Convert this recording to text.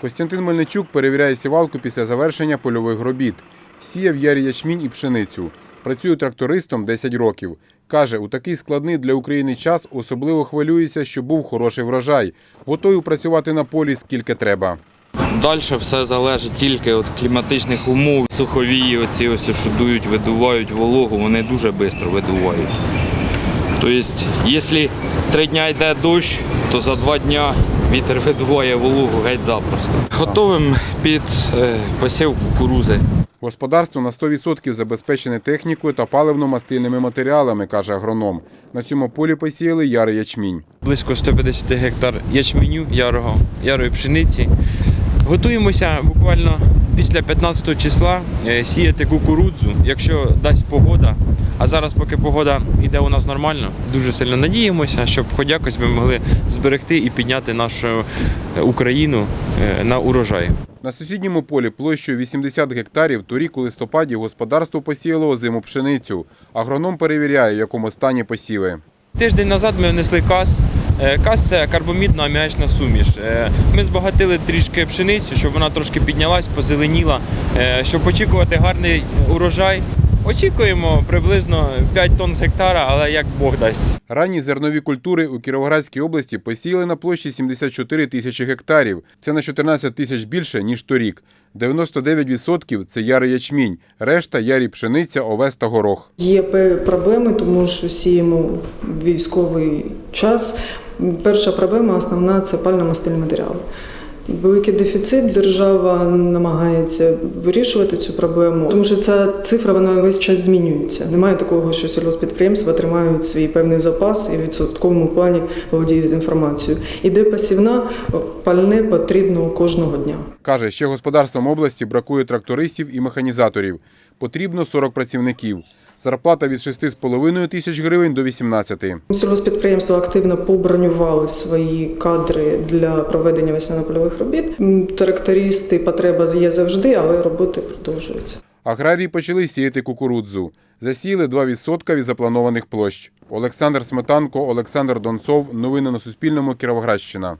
Костянтин Мельничук перевіряє сівалку після завершення польових робіт. Сіяв ярі ячмінь і пшеницю. Працює трактористом 10 років. Каже, у такий складний для України час особливо хвилюється, що був хороший врожай. Готовий працювати на полі скільки треба. Далі все залежить тільки від кліматичних умов. Суховії, оці ось, що дують, видувають вологу, вони дуже швидко видувають. Тобто, якщо три дні йде дощ, то за два дні вітер видуває вологу геть запросто. Готовим під е, посів кукурузи. Господарство на 100% забезпечене технікою та паливно-мастильними матеріалами, каже агроном. На цьому полі посіяли ярий ячмінь. близько 150 гектар ячменю ярого, ярої пшениці. Готуємося буквально після 15 числа е, сіяти кукурудзу, якщо дасть погода. А зараз, поки погода йде у нас нормально, дуже сильно надіємося, щоб хоч якось ми могли зберегти і підняти нашу е, Україну е, на урожай. На сусідньому полі площею 80 гектарів торік у листопаді господарство посіяло озиму пшеницю. Агроном перевіряє, в якому стані посіви. Тиждень назад ми внесли каз. Е, Каз це карбомідно-аміачна суміш. Е, Ми збагатили трішки пшеницю, щоб вона трошки піднялась, позеленіла, Е, щоб очікувати гарний урожай. Очікуємо приблизно 5 тонн з гектара, але як Бог дасть. Ранні зернові культури у Кіровоградській області посіяли на площі 74 тисячі гектарів. Це на 14 тисяч більше, ніж торік. 99% – це ярий ячмінь, решта – ярі пшениця, овес та горох. Є проблеми, тому що сіємо в військовий час. Перша проблема основна це пально-мастильні матеріали. Великий дефіцит держава намагається вирішувати цю проблему, тому що ця цифра вона весь час змінюється. Немає такого, що сільгоспідприємства тримають свій певний запас і в відсотковому плані володіють інформацією. Іде посівна, пальне потрібно кожного дня. Каже, ще господарством області бракує трактористів і механізаторів. Потрібно 40 працівників. Зарплата від 6,5 тисяч гривень до 18. Сільгоспідприємства активно побронювали свої кадри для проведення весняно-польових робіт. Трактористи потреба є завжди, але роботи продовжуються. Аграрії почали сіяти кукурудзу. Засіяли 2% від запланованих площ. Олександр Сметанко, Олександр Донцов. Новини на Суспільному. Кіровоградщина.